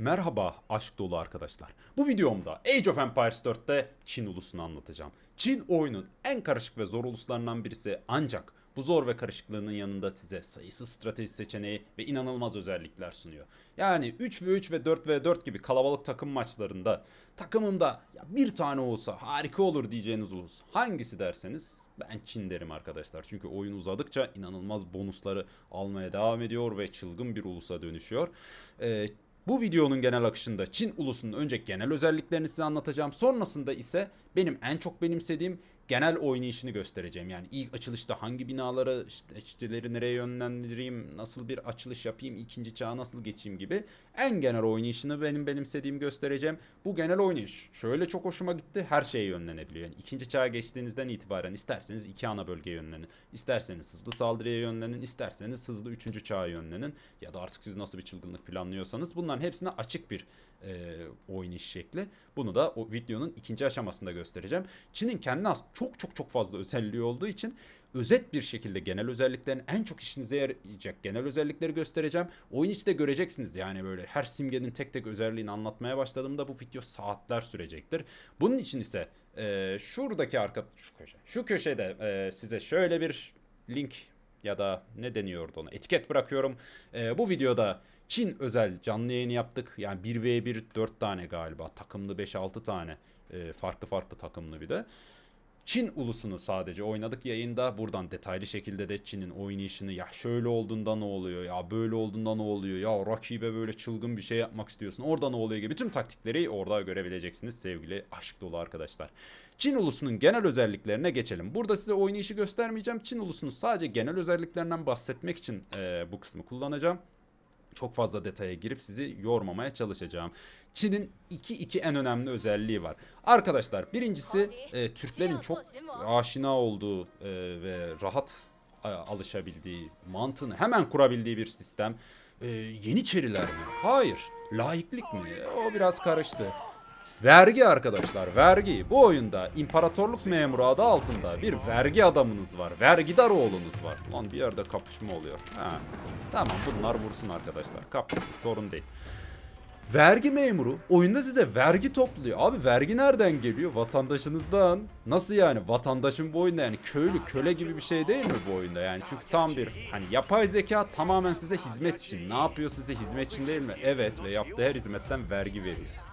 Merhaba aşk dolu arkadaşlar. Bu videomda Age of Empires 4'te Çin ulusunu anlatacağım. Çin oyunun en karışık ve zor uluslarından birisi ancak bu zor ve karışıklığının yanında size sayısız strateji seçeneği ve inanılmaz özellikler sunuyor. Yani 3 ve 3 ve 4 ve 4 gibi kalabalık takım maçlarında takımımda ya bir tane olsa harika olur diyeceğiniz ulus hangisi derseniz ben Çin derim arkadaşlar. Çünkü oyun uzadıkça inanılmaz bonusları almaya devam ediyor ve çılgın bir ulusa dönüşüyor. Ee, bu videonun genel akışında Çin ulusunun önce genel özelliklerini size anlatacağım. Sonrasında ise benim en çok benimsediğim genel oynayışını göstereceğim. Yani ilk açılışta hangi binaları, işte işçileri nereye yönlendireyim, nasıl bir açılış yapayım, ikinci çağa nasıl geçeyim gibi en genel oynayışını benim benimsediğim göstereceğim. Bu genel oynayış şöyle çok hoşuma gitti. Her şeye yönlenebiliyor. Yani ikinci çağa geçtiğinizden itibaren isterseniz iki ana bölgeye yönlenin. isterseniz hızlı saldırıya yönlenin, isterseniz hızlı üçüncü çağa yönlenin. Ya da artık siz nasıl bir çılgınlık planlıyorsanız bunların hepsine açık bir e, oynayış şekli. Bunu da o videonun ikinci aşamasında göstereceğim. Çin'in kendine has çok çok çok fazla özelliği olduğu için özet bir şekilde genel özelliklerin en çok işinize yarayacak genel özellikleri göstereceğim. Oyun içinde göreceksiniz yani böyle her simgenin tek tek özelliğini anlatmaya başladığımda bu video saatler sürecektir. Bunun için ise e, şuradaki arka şu köşe şu köşede e, size şöyle bir link ya da ne deniyordu ona etiket bırakıyorum. E, bu videoda Çin özel canlı yayını yaptık. Yani 1v1 4 tane galiba. Takımlı 5-6 tane. e, farklı farklı takımlı bir de. Çin ulusunu sadece oynadık yayında. Buradan detaylı şekilde de Çin'in oynayışını ya şöyle olduğunda ne oluyor ya böyle olduğunda ne oluyor ya rakibe böyle çılgın bir şey yapmak istiyorsun orada ne oluyor gibi tüm taktikleri orada görebileceksiniz sevgili aşk dolu arkadaşlar. Çin ulusunun genel özelliklerine geçelim. Burada size oynayışı göstermeyeceğim. Çin ulusunun sadece genel özelliklerinden bahsetmek için e, bu kısmı kullanacağım çok fazla detaya girip sizi yormamaya çalışacağım. Çin'in iki iki en önemli özelliği var. Arkadaşlar birincisi e, Türklerin çok aşina olduğu e, ve rahat e, alışabildiği, mantığını hemen kurabildiği bir sistem. E, Yeniçeriler mi? Hayır. Laiklik mi? O biraz karıştı. Vergi arkadaşlar, vergi. Bu oyunda imparatorluk memuru adı altında bir vergi adamınız var. Vergidar oğlunuz var. Lan bir yerde kapışma oluyor. Ha. Tamam bunlar vursun arkadaşlar. Kapışsın sorun değil. Vergi memuru oyunda size vergi topluyor. Abi vergi nereden geliyor? Vatandaşınızdan. Nasıl yani? Vatandaşın bu oyunda yani köylü, köle gibi bir şey değil mi bu oyunda? Yani çünkü tam bir hani yapay zeka tamamen size hizmet için. Ne yapıyor size hizmet için değil mi? Evet ve yaptığı her hizmetten vergi veriyor.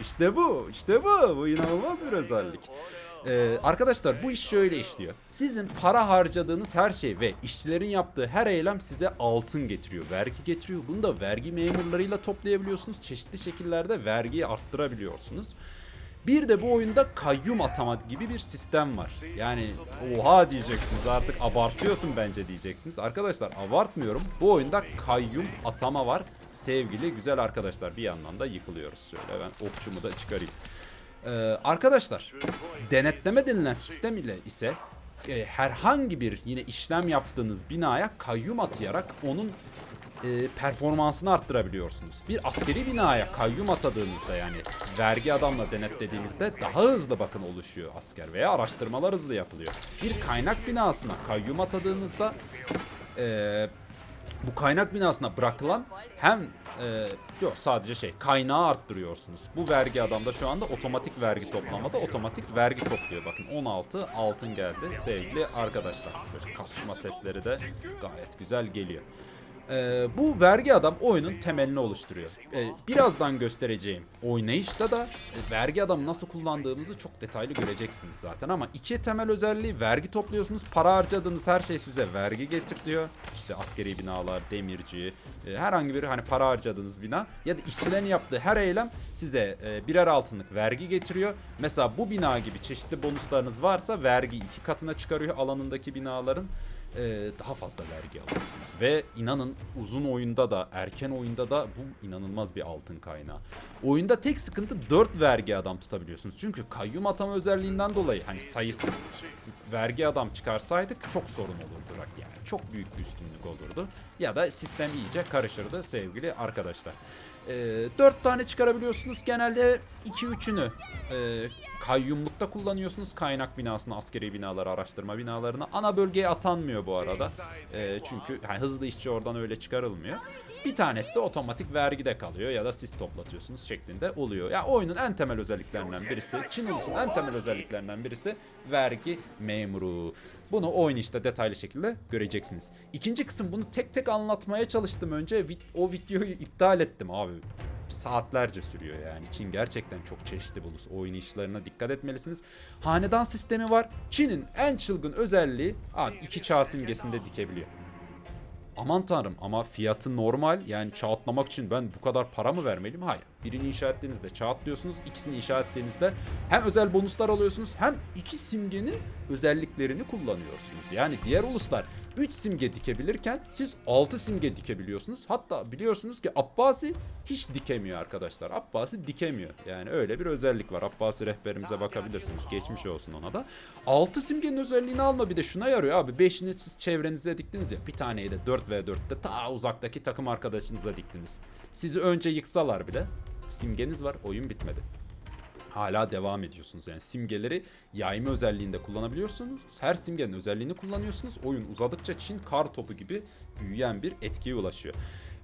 İşte bu, işte bu. Bu inanılmaz bir özellik. Ee, arkadaşlar bu iş şöyle işliyor. Sizin para harcadığınız her şey ve işçilerin yaptığı her eylem size altın getiriyor, vergi getiriyor. Bunu da vergi memurlarıyla toplayabiliyorsunuz. Çeşitli şekillerde vergiyi arttırabiliyorsunuz. Bir de bu oyunda kayyum atama gibi bir sistem var. Yani oha diyeceksiniz artık abartıyorsun bence diyeceksiniz. Arkadaşlar abartmıyorum. Bu oyunda kayyum atama var. Sevgili güzel arkadaşlar bir yandan da yıkılıyoruz. Şöyle ben okçumu da çıkarayım. Ee, arkadaşlar denetleme denilen sistem ile ise e, herhangi bir yine işlem yaptığınız binaya kayyum atayarak onun e, performansını arttırabiliyorsunuz. Bir askeri binaya kayyum atadığınızda yani vergi adamla denetlediğinizde daha hızlı bakın oluşuyor asker veya araştırmalar hızlı yapılıyor. Bir kaynak binasına kayyum atadığınızda e, bu kaynak binasına bırakılan hem e, yok sadece şey kaynağı arttırıyorsunuz. Bu vergi adamda şu anda otomatik vergi toplamada otomatik vergi topluyor. Bakın 16 altın geldi sevgili arkadaşlar. Böyle kapışma sesleri de gayet güzel geliyor. Ee, bu vergi adam oyunun temelini oluşturuyor. Ee, birazdan göstereceğim oynayışta da e, vergi adamı nasıl kullandığımızı çok detaylı göreceksiniz zaten ama iki temel özelliği vergi topluyorsunuz. Para harcadığınız her şey size vergi getirtiyor. İşte askeri binalar, demirci, e, herhangi bir hani para harcadığınız bina ya da işçilerin yaptığı her eylem size e, birer altınlık vergi getiriyor. Mesela bu bina gibi çeşitli bonuslarınız varsa vergi iki katına çıkarıyor alanındaki binaların e, daha fazla vergi alıyorsunuz. Ve inanın uzun oyunda da erken oyunda da bu inanılmaz bir altın kaynağı. Oyunda tek sıkıntı 4 vergi adam tutabiliyorsunuz. Çünkü kayyum atama özelliğinden dolayı hani sayısız vergi adam çıkarsaydık çok sorun olurdu yani. Çok büyük bir üstünlük olurdu. Ya da sistem iyice karışırdı sevgili arkadaşlar. E, 4 tane çıkarabiliyorsunuz. Genelde 2-3'ünü e, kayyumlukta kullanıyorsunuz. Kaynak binasını, askeri binaları, araştırma binalarını. Ana bölgeye atanmıyor bu arada. Ee, çünkü yani hızlı işçi oradan öyle çıkarılmıyor. Bir tanesi de otomatik vergide kalıyor ya da siz toplatıyorsunuz şeklinde oluyor. Ya oyunun en temel özelliklerinden birisi, Çin ulusunun en temel özelliklerinden birisi vergi memuru. Bunu oyun işte detaylı şekilde göreceksiniz. İkinci kısım bunu tek tek anlatmaya çalıştım önce. O videoyu iptal ettim abi. Saatlerce sürüyor yani. Çin gerçekten çok çeşitli bir ulus. Oyun işlerine dikkat etmelisiniz. Hanedan sistemi var. Çin'in en çılgın özelliği abi iki çağ simgesinde dikebiliyor. Aman tanrım ama fiyatı normal yani çağatlamak için ben bu kadar para mı vermeliyim? Hayır. Birini inşa ettiğinizde çağatlıyorsunuz. ikisini inşa ettiğinizde hem özel bonuslar alıyorsunuz hem iki simgenin özelliklerini kullanıyorsunuz. Yani diğer uluslar 3 simge dikebilirken siz 6 simge dikebiliyorsunuz. Hatta biliyorsunuz ki Abbasi hiç dikemiyor arkadaşlar. Abbasi dikemiyor. Yani öyle bir özellik var. Abbasi rehberimize bakabilirsiniz. Geçmiş olsun ona da. 6 simgenin özelliğini alma bir de şuna yarıyor abi. 5'ini siz çevrenize diktiniz ya. Bir taneyi de 4v4'te ta uzaktaki takım arkadaşınıza diktiniz. Sizi önce yıksalar bile simgeniz var. Oyun bitmedi hala devam ediyorsunuz. Yani simgeleri yayma özelliğinde kullanabiliyorsunuz. Her simgenin özelliğini kullanıyorsunuz. Oyun uzadıkça Çin kar topu gibi büyüyen bir etkiye ulaşıyor.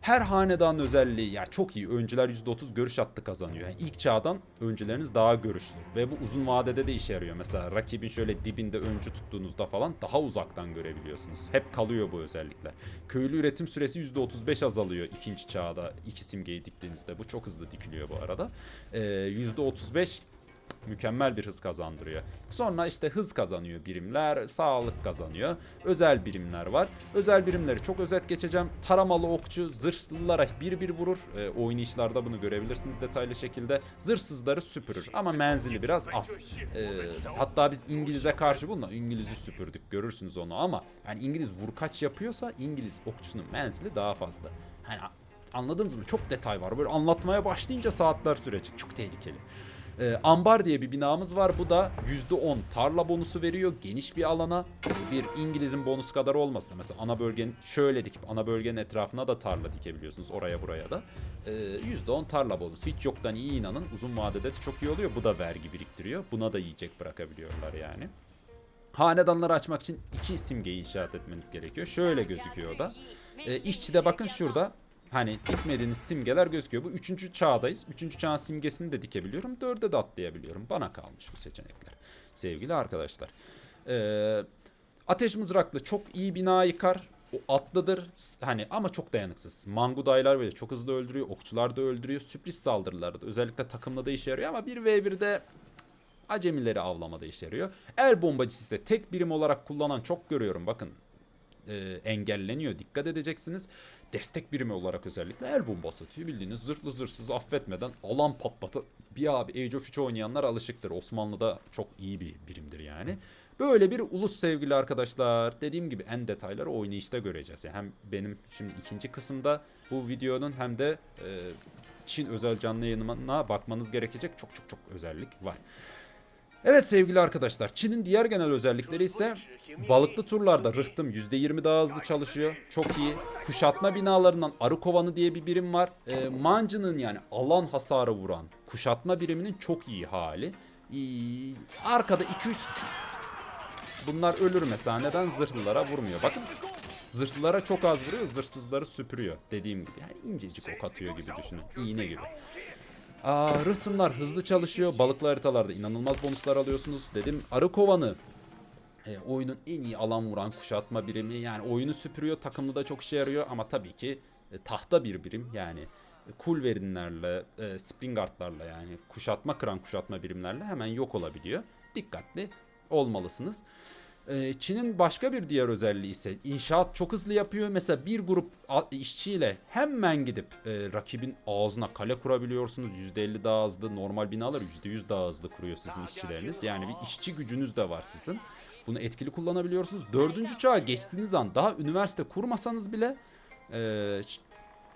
Her hanedanın özelliği ya çok iyi. Öncüler %30 görüş hattı kazanıyor. Yani ilk çağdan öncüleriniz daha görüşlü. Ve bu uzun vadede de işe yarıyor. Mesela rakibin şöyle dibinde öncü tuttuğunuzda falan daha uzaktan görebiliyorsunuz. Hep kalıyor bu özellikler. Köylü üretim süresi %35 azalıyor ikinci çağda iki simgeyi diktiğinizde. Bu çok hızlı dikiliyor bu arada. Ee, %35 mükemmel bir hız kazandırıyor. Sonra işte hız kazanıyor birimler, sağlık kazanıyor. Özel birimler var. Özel birimleri çok özet geçeceğim. Taramalı okçu zırhlılara bir bir vurur. E, oynayışlarda bunu görebilirsiniz detaylı şekilde. Zırhsızları süpürür ama menzili biraz az. E, hatta biz İngiliz'e karşı bununla İngiliz'i süpürdük görürsünüz onu ama yani İngiliz vurkaç yapıyorsa İngiliz okçusunun menzili daha fazla. Hani anladınız mı? Çok detay var. Böyle anlatmaya başlayınca saatler sürecek. Çok tehlikeli. Ee, ambar diye bir binamız var. Bu da %10 tarla bonusu veriyor. Geniş bir alana. Ee, bir İngiliz'in bonus kadar olmasın. Mesela ana bölgenin şöyle dikip ana bölgenin etrafına da tarla dikebiliyorsunuz. Oraya buraya da. Ee, %10 tarla bonusu. Hiç yoktan iyi inanın. Uzun vadede de çok iyi oluyor. Bu da vergi biriktiriyor. Buna da yiyecek bırakabiliyorlar yani. Hanedanları açmak için iki simgeyi inşaat etmeniz gerekiyor. Şöyle gözüküyor da. E, işçide bakın şurada hani dikmediğiniz simgeler gözüküyor. Bu üçüncü çağdayız. Üçüncü çağın simgesini de dikebiliyorum. Dörde de atlayabiliyorum. Bana kalmış bu seçenekler. Sevgili arkadaşlar. E, ateş mızraklı çok iyi bina yıkar. O atlıdır hani ama çok dayanıksız. Mangudaylar böyle çok hızlı öldürüyor. Okçular da öldürüyor. Sürpriz saldırılarda da özellikle takımla da işe yarıyor ama 1v1'de acemileri avlamada işe yarıyor. El bombacısı ise tek birim olarak kullanan çok görüyorum. Bakın e, engelleniyor. Dikkat edeceksiniz. Destek birimi olarak özellikle el bombası atıyor. Bildiğiniz zırhlı zırhsız affetmeden alan patlatı. Bir abi Age of 3 oynayanlar alışıktır. Osmanlı'da çok iyi bir birimdir yani. Böyle bir ulus sevgili arkadaşlar. Dediğim gibi en detayları oynayışta göreceğiz. Yani hem benim şimdi ikinci kısımda bu videonun hem de e, Çin özel canlı yayınına bakmanız gerekecek çok çok çok özellik var. Evet sevgili arkadaşlar Çin'in diğer genel özellikleri ise balıklı turlarda rıhtım %20 daha hızlı çalışıyor. Çok iyi. Kuşatma binalarından arı kovanı diye bir birim var. E, mancının yani alan hasarı vuran kuşatma biriminin çok iyi hali. Ee, arkada 2-3 bunlar ölür mesela neden zırhlılara vurmuyor. Bakın zırhlılara çok az vuruyor zırhsızları süpürüyor dediğim gibi. Yani incecik ok atıyor gibi düşünün. İğne gibi. Aa, rıhtımlar hızlı çalışıyor. Balıklı haritalarda inanılmaz bonuslar alıyorsunuz. Dedim arı kovanı. E, oyunun en iyi alan vuran kuşatma birimi. Yani oyunu süpürüyor. Takımlı da çok işe yarıyor. Ama tabii ki e, tahta bir birim. Yani e, cool verinlerle, e, springardlarla yani kuşatma kıran kuşatma birimlerle hemen yok olabiliyor. Dikkatli olmalısınız. Ee, Çin'in başka bir diğer özelliği ise inşaat çok hızlı yapıyor. Mesela bir grup işçiyle hemen gidip e, rakibin ağzına kale kurabiliyorsunuz. %50 daha hızlı, normal binalar %100 daha hızlı kuruyor sizin işçileriniz. Yani bir işçi gücünüz de var sizin. Bunu etkili kullanabiliyorsunuz. Dördüncü çağa geçtiğiniz an daha üniversite kurmasanız bile e,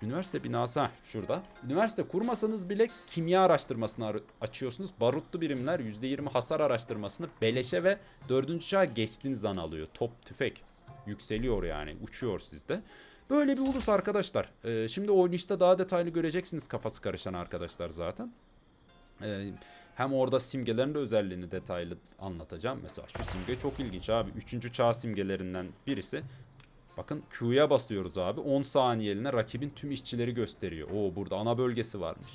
Üniversite binası heh, şurada. Üniversite kurmasanız bile kimya araştırmasını ar- açıyorsunuz. Barutlu birimler %20 hasar araştırmasını beleşe ve 4. çağa geçtiğiniz an alıyor. Top tüfek yükseliyor yani uçuyor sizde. Böyle bir ulus arkadaşlar. Ee, şimdi oynayışta daha detaylı göreceksiniz kafası karışan arkadaşlar zaten. Ee, Hem orada simgelerin de özelliğini detaylı anlatacağım. Mesela şu simge çok ilginç abi. Üçüncü çağ simgelerinden birisi. Bakın Q'ya basıyoruz abi. 10 saniyeliğine rakibin tüm işçileri gösteriyor. Oo burada ana bölgesi varmış.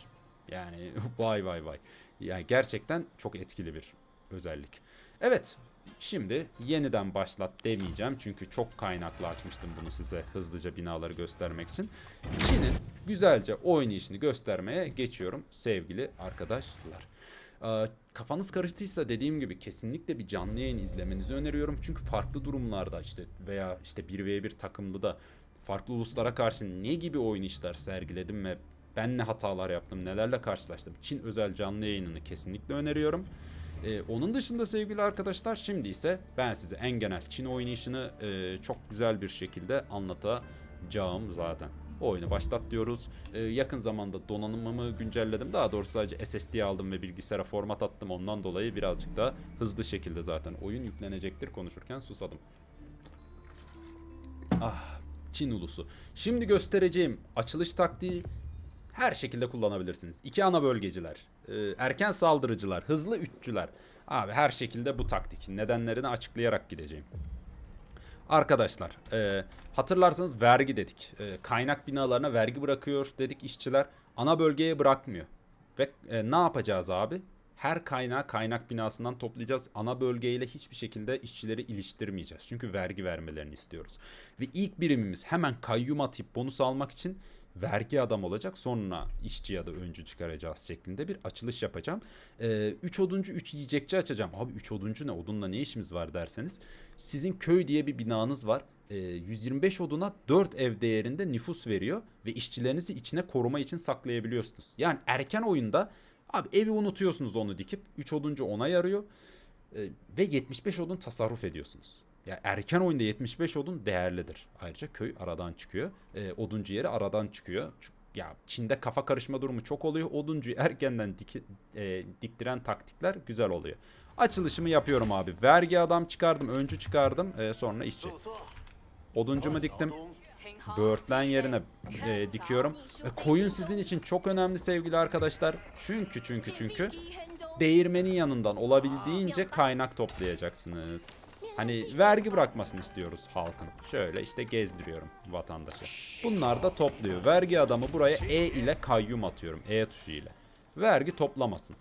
Yani vay vay vay. Yani gerçekten çok etkili bir özellik. Evet. Şimdi yeniden başlat demeyeceğim. Çünkü çok kaynaklı açmıştım bunu size hızlıca binaları göstermek için. Çin'in güzelce oynayışını göstermeye geçiyorum sevgili arkadaşlar. Ee, kafanız karıştıysa dediğim gibi kesinlikle bir canlı yayın izlemenizi öneriyorum. Çünkü farklı durumlarda işte veya işte 1v1 takımlı da farklı uluslara karşı ne gibi oynayışlar sergiledim ve ben ne hatalar yaptım, nelerle karşılaştım. Çin özel canlı yayınını kesinlikle öneriyorum. Ee, onun dışında sevgili arkadaşlar şimdi ise ben size en genel Çin oynayışını e, çok güzel bir şekilde anlatacağım zaten. O oyunu başlat diyoruz. Ee, yakın zamanda donanımımı güncelledim. Daha doğrusu sadece SSD aldım ve bilgisayara format attım. Ondan dolayı birazcık da hızlı şekilde zaten oyun yüklenecektir. Konuşurken susadım. Ah, Çin ulusu. Şimdi göstereceğim açılış taktiği her şekilde kullanabilirsiniz. İki ana bölgeciler, e, erken saldırıcılar, hızlı üççüler. Abi her şekilde bu taktik. Nedenlerini açıklayarak gideceğim. Arkadaşlar e, hatırlarsanız vergi dedik. E, kaynak binalarına vergi bırakıyor dedik işçiler. Ana bölgeye bırakmıyor. Ve e, ne yapacağız abi? Her kaynağı kaynak binasından toplayacağız. Ana bölgeyle hiçbir şekilde işçileri iliştirmeyeceğiz. Çünkü vergi vermelerini istiyoruz. Ve ilk birimimiz hemen kayyum atıp bonus almak için vergi adam olacak. Sonra işçi ya da öncü çıkaracağız şeklinde bir açılış yapacağım. 3 oduncu 3 yiyecekçi açacağım. Abi 3 oduncu ne? Odunla ne işimiz var derseniz. Sizin köy diye bir binanız var. Ee, 125 oduna 4 ev değerinde nüfus veriyor ve işçilerinizi içine koruma için saklayabiliyorsunuz. Yani erken oyunda abi evi unutuyorsunuz onu dikip 3 oduncu ona yarıyor Ee, ve 75 odun tasarruf ediyorsunuz. Ya erken oyunda 75 odun değerlidir. Ayrıca köy aradan çıkıyor. Ee, oduncu yeri aradan çıkıyor. Çünkü- Ya Çin'de kafa karışma durumu çok oluyor. Oduncuyu erkenden diki- e, diktiren taktikler güzel oluyor. Açılışımı yapıyorum abi. Vergi adam çıkardım, öncü çıkardım, e, sonra işçi. Oduncumu diktim. Böğürtlen yerine e, dikiyorum. E, koyun sizin için çok önemli sevgili arkadaşlar. Çünkü çünkü çünkü değirmenin yanından olabildiğince kaynak toplayacaksınız. Hani vergi bırakmasını istiyoruz halkın. Şöyle işte gezdiriyorum vatandaşı. Bunlar da topluyor. Vergi adamı buraya E ile kayyum atıyorum. E tuşu ile. Vergi toplamasın.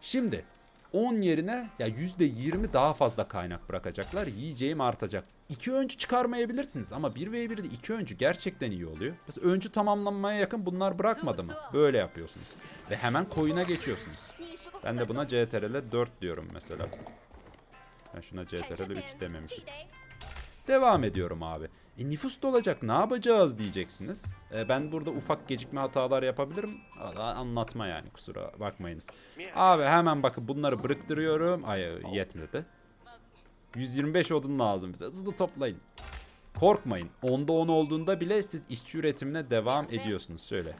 Şimdi 10 yerine ya %20 daha fazla kaynak bırakacaklar. Yiyeceğim artacak. İki öncü çıkarmayabilirsiniz ama 1v1'de iki öncü gerçekten iyi oluyor. Mesela öncü tamamlanmaya yakın bunlar bırakmadı mı? Böyle yapıyorsunuz. Ve hemen koyuna geçiyorsunuz. Ben de buna CTRL 4 diyorum mesela. Ben şuna CTRL 3 dememişim. Devam ediyorum abi. E nüfus da olacak ne yapacağız diyeceksiniz. E, ben burada ufak gecikme hatalar yapabilirim. Anlatma yani kusura bakmayınız. Abi hemen bakın bunları bırıktırıyorum. Ay yetmedi. 125 odun lazım bize. Hızlı toplayın. Korkmayın. Onda 10 olduğunda bile siz işçi üretimine devam ediyorsunuz. Şöyle.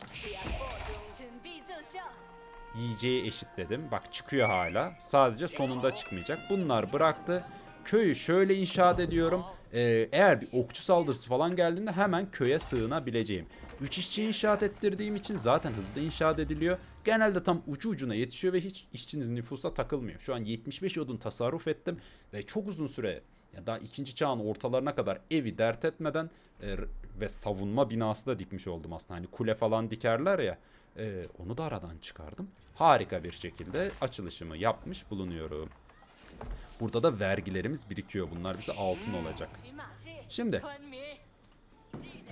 Yiyeceği eşitledim. Bak çıkıyor hala. Sadece sonunda çıkmayacak. Bunlar bıraktı. Köyü şöyle inşaat ediyorum. Ee, eğer bir okçu saldırısı falan geldiğinde hemen köye sığınabileceğim. 3 işçi inşaat ettirdiğim için zaten hızlı inşaat ediliyor. Genelde tam ucu ucuna yetişiyor ve hiç işçiniz nüfusa takılmıyor. Şu an 75 odun tasarruf ettim ve çok uzun süre ya daha ikinci çağın ortalarına kadar evi dert etmeden e, ve savunma binası da dikmiş oldum aslında. Hani kule falan dikerler ya. E, onu da aradan çıkardım. Harika bir şekilde açılışımı yapmış bulunuyorum. Burada da vergilerimiz birikiyor. Bunlar bize altın olacak. Şimdi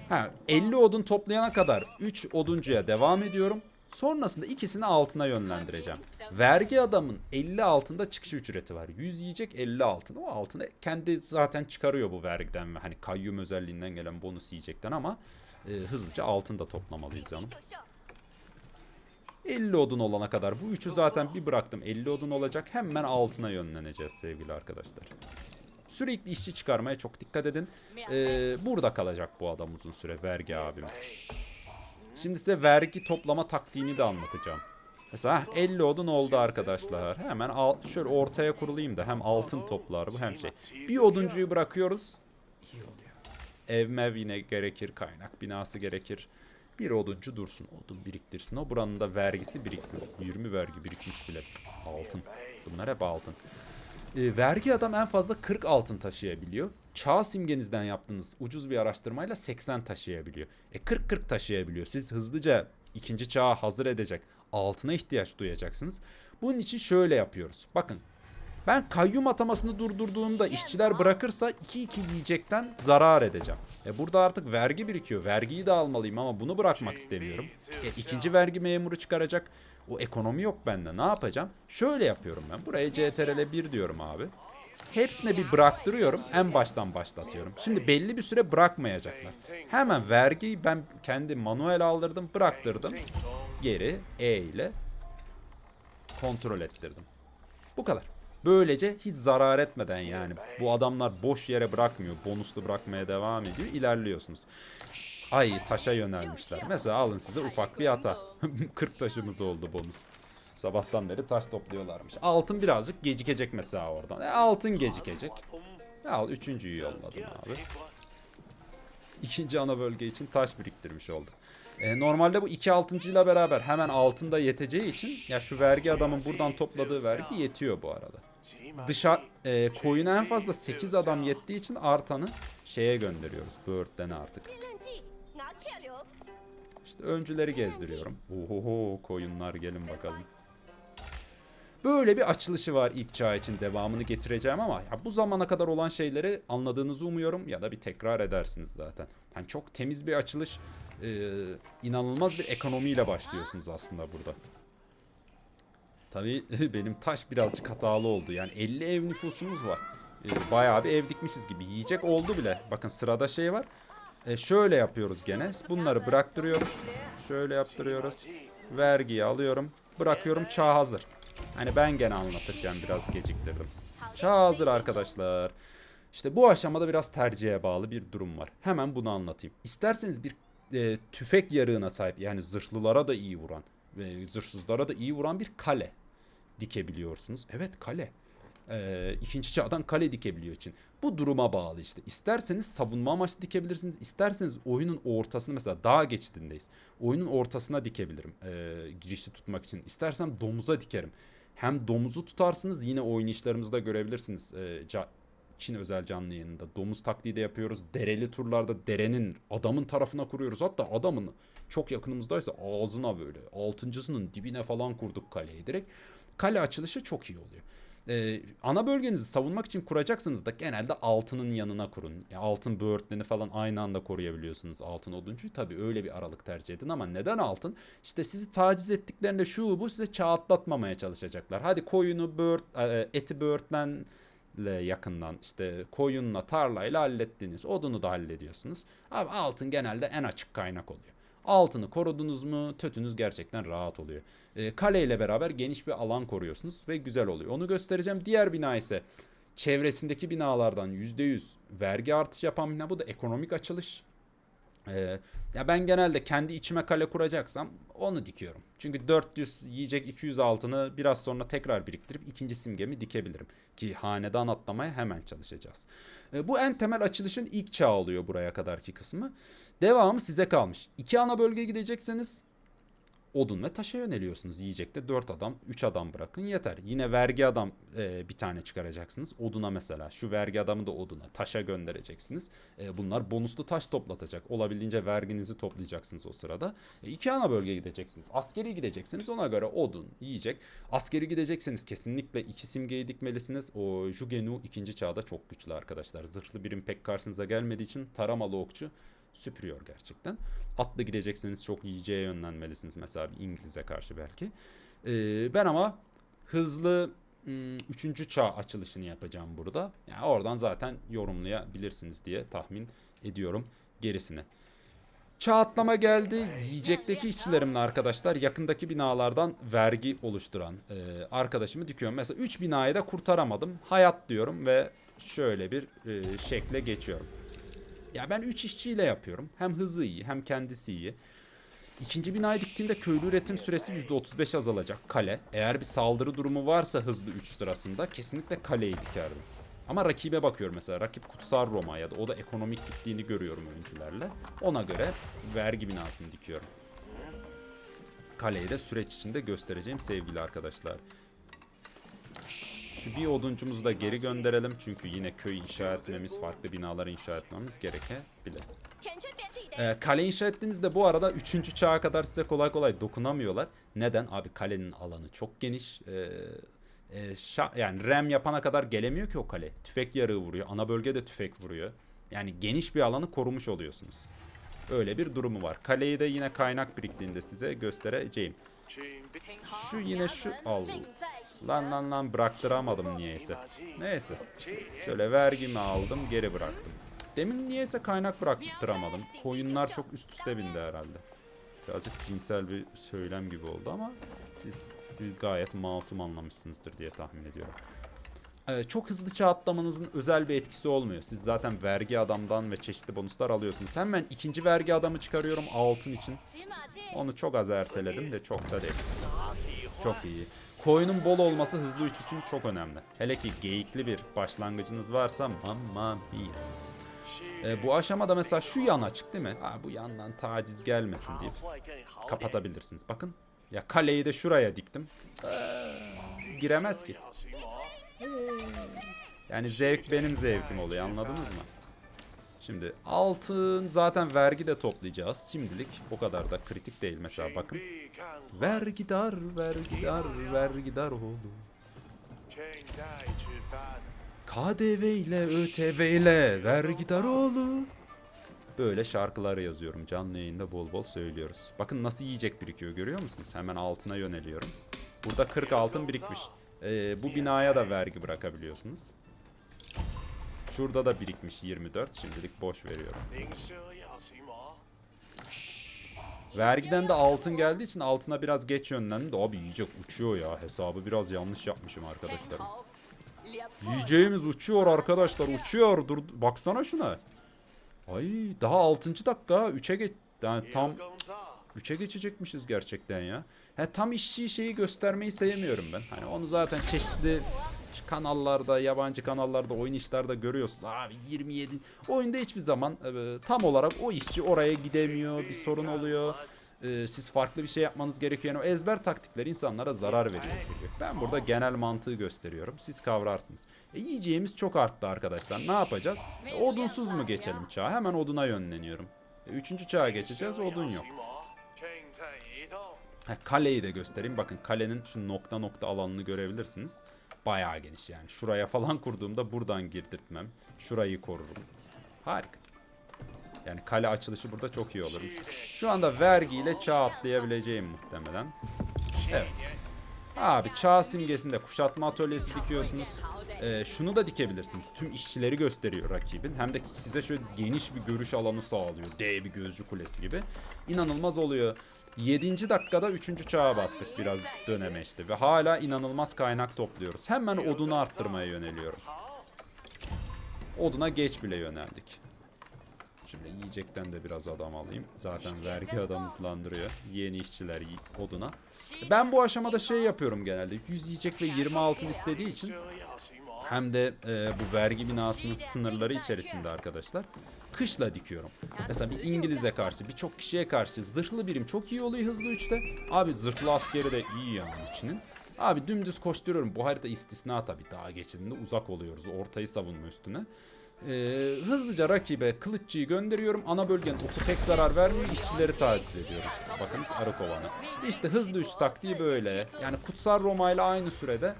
ha 50 odun toplayana kadar 3 oduncuya devam ediyorum. Sonrasında ikisini altına yönlendireceğim. Vergi adamın 50 altında çıkış ücreti var. 100 yiyecek 50 altın. O altını kendi zaten çıkarıyor bu vergiden ve hani kayyum özelliğinden gelen bonus yiyecekten ama e, hızlıca altın da toplamalıyız canım. 50 odun olana kadar bu üçü zaten bir bıraktım 50 odun olacak hemen altına yönleneceğiz sevgili arkadaşlar. Sürekli işçi çıkarmaya çok dikkat edin. Ee, burada kalacak bu adam uzun süre vergi abimiz. Şimdi size vergi toplama taktiğini de anlatacağım. Mesela heh, 50 odun oldu arkadaşlar. Hemen al, şöyle ortaya kurulayım da hem altın toplar bu hem şey. Bir oduncuyu bırakıyoruz. Ev mev yine gerekir, kaynak binası gerekir. Bir oduncu dursun. Odun biriktirsin. O buranın da vergisi biriksin. 20 vergi birikmiş bile. Altın. Bunlar hep altın. E, vergi adam en fazla 40 altın taşıyabiliyor. Çağ simgenizden yaptığınız ucuz bir araştırmayla 80 taşıyabiliyor. E 40-40 taşıyabiliyor. Siz hızlıca ikinci çağı hazır edecek altına ihtiyaç duyacaksınız. Bunun için şöyle yapıyoruz. Bakın ben kayyum atamasını durdurduğumda işçiler bırakırsa 2-2 yiyecekten zarar edeceğim. E burada artık vergi birikiyor. Vergiyi de almalıyım ama bunu bırakmak istemiyorum. E ikinci vergi memuru çıkaracak. O ekonomi yok bende. Ne yapacağım? Şöyle yapıyorum ben. Buraya CTRL 1 diyorum abi. Hepsine bir bıraktırıyorum. En baştan başlatıyorum. Şimdi belli bir süre bırakmayacaklar. Hemen vergiyi ben kendi manuel aldırdım, bıraktırdım. Geri E ile kontrol ettirdim. Bu kadar. Böylece hiç zarar etmeden yani bu adamlar boş yere bırakmıyor. Bonuslu bırakmaya devam ediyor. İlerliyorsunuz. Ay taşa yönelmişler. Mesela alın size ufak bir hata. 40 taşımız oldu bonus. Sabahtan beri taş topluyorlarmış. Altın birazcık gecikecek mesela oradan. E, altın gecikecek. Al üçüncüyü yolladım abi. İkinci ana bölge için taş biriktirmiş olduk. E, normalde bu iki altıncıyla beraber hemen altında yeteceği için ya şu vergi adamın buradan topladığı vergi yetiyor bu arada dışa e, koyuna en fazla 8 adam yettiği için artanı şeye gönderiyoruz. Bird'den artık. İşte öncüleri gezdiriyorum. Ohoho koyunlar gelin bakalım. Böyle bir açılışı var ilk çağ için devamını getireceğim ama ya bu zamana kadar olan şeyleri anladığınızı umuyorum ya da bir tekrar edersiniz zaten. Yani çok temiz bir açılış, ee, inanılmaz bir ekonomiyle başlıyorsunuz aslında burada. Tabii benim taş birazcık hatalı oldu. Yani 50 ev nüfusumuz var. E, bayağı bir ev dikmişiz gibi. Yiyecek oldu bile. Bakın sırada şey var. E, şöyle yapıyoruz gene. Bunları bıraktırıyoruz. Şöyle yaptırıyoruz. Vergiyi alıyorum. Bırakıyorum çağ hazır. Hani ben gene anlatırken biraz geciktirdim. Çağ hazır arkadaşlar. İşte bu aşamada biraz tercihe bağlı bir durum var. Hemen bunu anlatayım. İsterseniz bir e, tüfek yarığına sahip yani zırhlılara da iyi vuran ve zırhsızlara da iyi vuran bir kale dikebiliyorsunuz. Evet kale. Ee, ikinci çağdan kale dikebiliyor için. Bu duruma bağlı işte. İsterseniz savunma amaçlı dikebilirsiniz. İsterseniz oyunun ortasını mesela dağ geçidindeyiz. Oyunun ortasına dikebilirim ee, girişi tutmak için. İstersem domuza dikerim. Hem domuzu tutarsınız yine oynayışlarımızda görebilirsiniz. Ee, Çin özel canlı yayınında. Domuz taktiği de yapıyoruz. Dereli turlarda derenin adamın tarafına kuruyoruz. Hatta adamın çok yakınımızdaysa ağzına böyle altıncısının dibine falan kurduk kaleyi direkt. Kale açılışı çok iyi oluyor. Ee, ana bölgenizi savunmak için kuracaksınız da genelde altının yanına kurun. Ya altın böğürtlerini falan aynı anda koruyabiliyorsunuz altın oduncuyu. Tabii öyle bir aralık tercih edin ama neden altın? İşte sizi taciz ettiklerinde şu bu size çağ atlatmamaya çalışacaklar. Hadi koyunu böğürt, e, eti böğürtlenle yakından işte koyunla tarlayla hallettiniz. Odunu da hallediyorsunuz. Abi altın genelde en açık kaynak oluyor. Altını korudunuz mu tötünüz gerçekten rahat oluyor. E, kale ile beraber geniş bir alan koruyorsunuz ve güzel oluyor. Onu göstereceğim. Diğer bina ise çevresindeki binalardan %100 vergi artışı yapan bina. Bu da ekonomik açılış. Ee, ya ben genelde kendi içime kale kuracaksam onu dikiyorum. Çünkü 400 yiyecek 200 altını biraz sonra tekrar biriktirip ikinci simgemi dikebilirim. Ki hanedan atlamaya hemen çalışacağız. Ee, bu en temel açılışın ilk çağı oluyor buraya kadarki kısmı. Devamı size kalmış. İki ana bölgeye gidecekseniz odun ve taşa yöneliyorsunuz. Yiyecekte 4 adam, 3 adam bırakın yeter. Yine vergi adam e, bir tane çıkaracaksınız. Oduna mesela. Şu vergi adamı da oduna, taşa göndereceksiniz. E, bunlar bonuslu taş toplatacak. Olabildiğince verginizi toplayacaksınız o sırada. E, iki ana bölgeye gideceksiniz. Askeri gideceksiniz. Ona göre odun, yiyecek. Askeri gidecekseniz kesinlikle iki simgeyi dikmelisiniz. O Jugenu ikinci çağda çok güçlü arkadaşlar. Zırhlı birim pek karşınıza gelmediği için taramalı okçu süpürüyor gerçekten. Atlı gidecekseniz çok yiyeceğe yönlenmelisiniz mesela bir İngiliz'e karşı belki. Ee, ben ama hızlı 3. çağ açılışını yapacağım burada. Yani oradan zaten yorumlayabilirsiniz diye tahmin ediyorum gerisini. Çağ atlama geldi. Yiyecekteki işçilerimle arkadaşlar yakındaki binalardan vergi oluşturan e, arkadaşımı dikiyorum. Mesela 3 binayı da kurtaramadım. Hayat diyorum ve şöyle bir e, şekle geçiyorum. Ya ben 3 işçiyle yapıyorum. Hem hızı iyi hem kendisi iyi. İkinci binayı diktiğimde köylü üretim süresi %35 azalacak kale. Eğer bir saldırı durumu varsa hızlı 3 sırasında kesinlikle kaleyi dikerdim. Ama rakibe bakıyorum mesela. Rakip Kutsal Roma ya da o da ekonomik gittiğini görüyorum oyuncularla. Ona göre vergi binasını dikiyorum. Kaleyi de süreç içinde göstereceğim sevgili arkadaşlar. Şu bir oduncumuzu da geri gönderelim. Çünkü yine köy inşa etmemiz, farklı binalar inşa etmemiz gerekebilir. Ee, kale inşa ettiğinizde bu arada 3. çağa kadar size kolay kolay dokunamıyorlar. Neden? Abi kalenin alanı çok geniş. Ee, e, yani rem yapana kadar gelemiyor ki o kale. Tüfek yarığı vuruyor. Ana bölgede tüfek vuruyor. Yani geniş bir alanı korumuş oluyorsunuz. Öyle bir durumu var. Kaleyi de yine kaynak biriktiğinde size göstereceğim. Şu yine şu al. Lan lan lan bıraktıramadım niyeyse. Neyse. Şöyle vergimi aldım geri bıraktım. Demin niyeyse kaynak bıraktıramadım. Koyunlar çok üst üste bindi herhalde. Birazcık cinsel bir söylem gibi oldu ama siz gayet masum anlamışsınızdır diye tahmin ediyorum. Ee, çok hızlı çağ atlamanızın özel bir etkisi olmuyor. Siz zaten vergi adamdan ve çeşitli bonuslar alıyorsunuz. Hemen ikinci vergi adamı çıkarıyorum altın için. Onu çok az erteledim de çok da değil. Çok iyi. Koyunun bol olması hızlı uç için çok önemli. Hele ki geyikli bir başlangıcınız varsa mamma mia. Ee, bu aşamada mesela şu yan açık değil mi? Ha, bu yandan taciz gelmesin deyip kapatabilirsiniz. Bakın ya kaleyi de şuraya diktim. Ee, giremez ki. Yani zevk benim zevkim oluyor anladınız mı? Şimdi altın zaten vergi de toplayacağız. Şimdilik o kadar da kritik değil mesela bakın. Vergidar, vergidar, vergidar oldu. KDV ile ÖTV ile vergidar oldu. Böyle şarkılar yazıyorum. Canlı yayında bol bol söylüyoruz. Bakın nasıl yiyecek birikiyor görüyor musunuz? Hemen altına yöneliyorum. Burada 40 altın birikmiş. Ee, bu binaya da vergi bırakabiliyorsunuz. Şurada da birikmiş 24. Şimdilik boş veriyorum. Vergiden de altın geldiği için altına biraz geç yönlendim de abi yiyecek uçuyor ya. Hesabı biraz yanlış yapmışım arkadaşlar. Yiyeceğimiz uçuyor arkadaşlar uçuyor. Dur baksana şuna. Ay daha 6. dakika 3'e geç yani tam 3'e geçecekmişiz gerçekten ya. He tam işçi şeyi göstermeyi sevmiyorum ben. Hani onu zaten çeşitli kanallarda, yabancı kanallarda, oyun işlerde görüyorsunuz. Abi 27 oyunda hiçbir zaman e, tam olarak o işçi oraya gidemiyor, bir sorun oluyor. E, siz farklı bir şey yapmanız gerekiyor. Yani o ezber taktikler insanlara zarar veriyor. Ben burada genel mantığı gösteriyorum. Siz kavrarsınız. E, yiyeceğimiz çok arttı arkadaşlar. Ne yapacağız? E, odunsuz mu geçelim çağa? Hemen oduna yönleniyorum. E, üçüncü çağa geçeceğiz. Odun yok. Ha, kaleyi de göstereyim. Bakın kalenin şu nokta nokta alanını görebilirsiniz. Bayağı geniş yani. Şuraya falan kurduğumda buradan girdirtmem. Şurayı korurum. Harika. Yani kale açılışı burada çok iyi olur. Şu anda vergiyle çağ atlayabileceğim muhtemelen. Evet. Abi çağ simgesinde kuşatma atölyesi dikiyorsunuz. Ee, şunu da dikebilirsiniz. Tüm işçileri gösteriyor rakibin. Hem de size şöyle geniş bir görüş alanı sağlıyor. Dev bir gözcü kulesi gibi. İnanılmaz oluyor. 7. dakikada 3. çağa bastık biraz döneme işte. Ve hala inanılmaz kaynak topluyoruz. Hemen odunu arttırmaya yöneliyorum. Oduna geç bile yöneldik. Şimdi yiyecekten de biraz adam alayım. Zaten vergi adam hızlandırıyor. Yeni işçiler oduna. Ben bu aşamada şey yapıyorum genelde. 100 yiyecek ve 20 altın istediği için hem de e, bu vergi binasının sınırları içerisinde arkadaşlar kışla dikiyorum. Mesela bir İngiliz'e karşı birçok kişiye karşı zırhlı birim çok iyi oluyor hızlı 3'te. Abi zırhlı askeri de iyi yani içinin. Abi dümdüz koşturuyorum. Bu harita istisna tabii. Daha geçidinde uzak oluyoruz. Ortayı savunma üstüne. Ee, hızlıca rakibe kılıççıyı gönderiyorum. Ana bölgenin oku tek zarar vermiyor. işçileri taciz ediyorum. Bakınız arı kovanı. İşte hızlı 3 taktiği böyle. Yani Kutsal Roma ile aynı sürede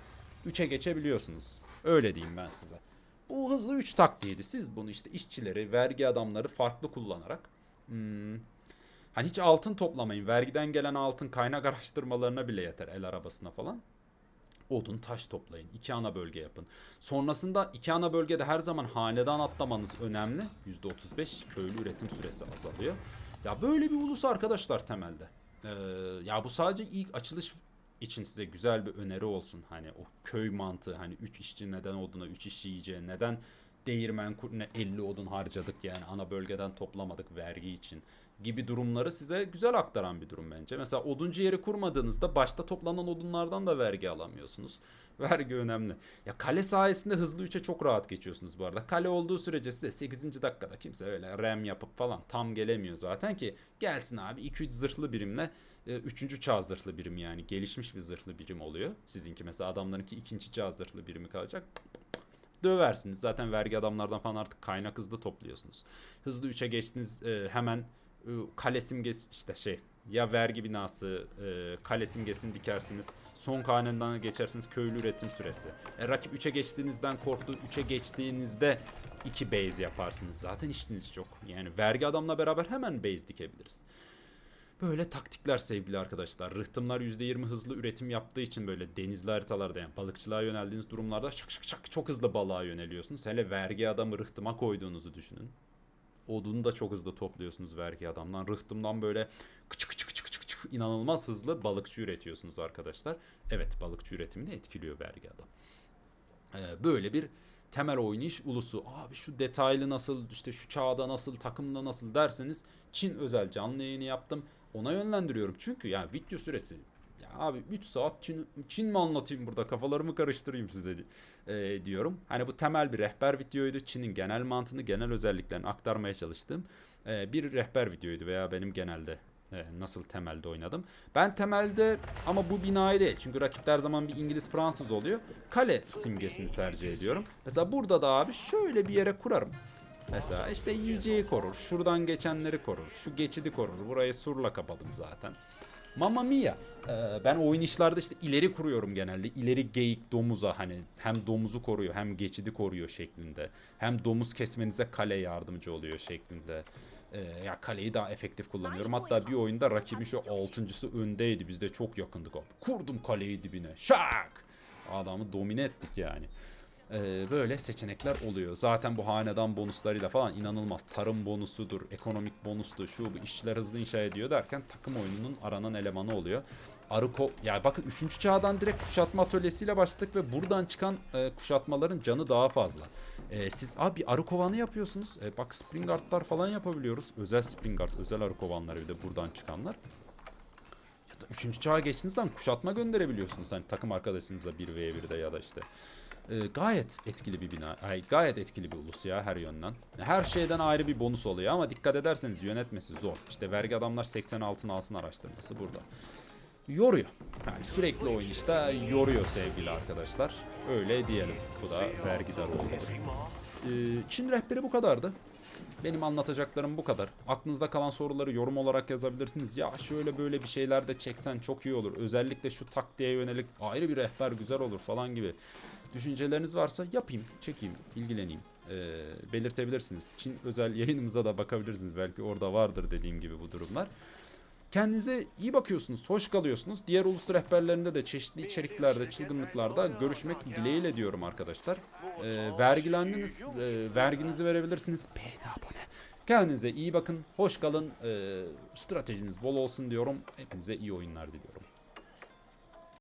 3'e geçebiliyorsunuz. Öyle diyeyim ben size. Bu hızlı 3 taktiğiydi. Siz bunu işte işçileri, vergi adamları farklı kullanarak hmm, Hani hiç altın toplamayın. Vergiden gelen altın kaynak araştırmalarına bile yeter. El arabasına falan. Odun taş toplayın. İki ana bölge yapın. Sonrasında iki ana bölgede her zaman hanedan atlamanız önemli. %35 köylü üretim süresi azalıyor. Ya böyle bir ulus arkadaşlar temelde. Ee, ya bu sadece ilk açılış için size güzel bir öneri olsun. Hani o köy mantığı hani 3 işçi neden oduna 3 işçi yiyeceği neden değirmen kuruna 50 odun harcadık yani ana bölgeden toplamadık vergi için gibi durumları size güzel aktaran bir durum bence. Mesela oduncu yeri kurmadığınızda başta toplanan odunlardan da vergi alamıyorsunuz. Vergi önemli. Ya kale sayesinde hızlı 3'e çok rahat geçiyorsunuz bu arada. Kale olduğu sürece size 8. dakikada kimse öyle rem yapıp falan tam gelemiyor zaten ki gelsin abi 2-3 zırhlı birimle 3. çağ zırhlı birim yani gelişmiş bir zırhlı birim oluyor. Sizinki mesela adamlarınki 2. çağ zırhlı birimi kalacak döversiniz. Zaten vergi adamlardan falan artık kaynak hızlı topluyorsunuz. Hızlı 3'e geçtiniz e, hemen e, kale simgesi işte şey ya vergi binası e, kale simgesini dikersiniz. Son haneden geçersiniz köylü üretim süresi. E, rakip 3'e geçtiğinizden korktu. 3'e geçtiğinizde 2 base yaparsınız. Zaten işiniz çok. Yani vergi adamla beraber hemen base dikebiliriz. Böyle taktikler sevgili arkadaşlar. Rıhtımlar %20 hızlı üretim yaptığı için böyle denizli haritalarda yani balıkçılığa yöneldiğiniz durumlarda şak şak şak çok hızlı balığa yöneliyorsunuz. Hele vergi adamı rıhtıma koyduğunuzu düşünün. Odunu da çok hızlı topluyorsunuz vergi adamdan. Rıhtımdan böyle kıçı kıçı kıçı kıçı kıçı inanılmaz hızlı balıkçı üretiyorsunuz arkadaşlar. Evet balıkçı üretimini etkiliyor vergi adam. Ee, böyle bir temel oynayış ulusu. Abi şu detaylı nasıl işte şu çağda nasıl takımda nasıl derseniz Çin özel canlı yayını yaptım. Ona yönlendiriyorum. Çünkü ya video süresi abi 3 saat Çin, Çin mi anlatayım burada kafalarımı karıştırayım size e, diyorum. Hani bu temel bir rehber videoydu. Çin'in genel mantığını, genel özelliklerini aktarmaya çalıştığım e, bir rehber videoydu veya benim genelde e, nasıl temelde oynadım. Ben temelde ama bu binayı değil. Çünkü rakip her zaman bir İngiliz Fransız oluyor. Kale simgesini tercih ediyorum. Mesela burada da abi şöyle bir yere kurarım. Mesela işte yiyeceği korur. Şuradan geçenleri korur. Şu geçidi korur. Burayı surla kapadım zaten. Mamma mia. Ee, ben oynayışlarda işte ileri kuruyorum genelde. İleri geyik domuza hani hem domuzu koruyor hem geçidi koruyor şeklinde. Hem domuz kesmenize kale yardımcı oluyor şeklinde. Ee, ya kaleyi daha efektif kullanıyorum. Hatta bir oyunda rakibin şu altıncısı öndeydi. Biz de çok yakındık abi. Kurdum kaleyi dibine. Şak! Adamı domine ettik yani. Ee, böyle seçenekler oluyor. Zaten bu hanedan bonuslarıyla falan inanılmaz. Tarım bonusudur, ekonomik bonustur, şu bu işçiler hızlı inşa ediyor derken takım oyununun aranan elemanı oluyor. Arıko, ya bakın 3. çağdan direkt kuşatma atölyesiyle başladık ve buradan çıkan e, kuşatmaların canı daha fazla. E, siz abi arı kovanı yapıyorsunuz. E, bak springardlar falan yapabiliyoruz. Özel springard, özel arı kovanları bir de buradan çıkanlar. Ya da 3. çağa geçtiğiniz zaman kuşatma gönderebiliyorsunuz. Hani takım arkadaşınızla 1v1'de ya da işte. Ee, gayet etkili bir bina. Ay, gayet etkili bir ulus ya her yönden. Her şeyden ayrı bir bonus oluyor ama dikkat ederseniz yönetmesi zor. İşte vergi adamlar 80 altın alsın araştırması burada. Yoruyor. Yani sürekli oynayışta yoruyor sevgili arkadaşlar. Öyle diyelim. Bu da vergidar oldu. Ee, Çin rehberi bu kadardı. Benim anlatacaklarım bu kadar. Aklınızda kalan soruları yorum olarak yazabilirsiniz. Ya şöyle böyle bir şeyler de çeksen çok iyi olur. Özellikle şu taktiğe yönelik ayrı bir rehber güzel olur falan gibi düşünceleriniz varsa yapayım, çekeyim, ilgileneyim. Ee, belirtebilirsiniz. Çin özel yayınımıza da bakabilirsiniz. Belki orada vardır dediğim gibi bu durumlar. Kendinize iyi bakıyorsunuz, hoş kalıyorsunuz. Diğer ulus rehberlerinde de çeşitli içeriklerde, çılgınlıklarda görüşmek dileğiyle diyorum arkadaşlar. Ee, vergilendiniz, e, verginizi verebilirsiniz. Beğeni, abone. Kendinize iyi bakın, hoş kalın. Ee, stratejiniz bol olsun diyorum. Hepinize iyi oyunlar diliyorum.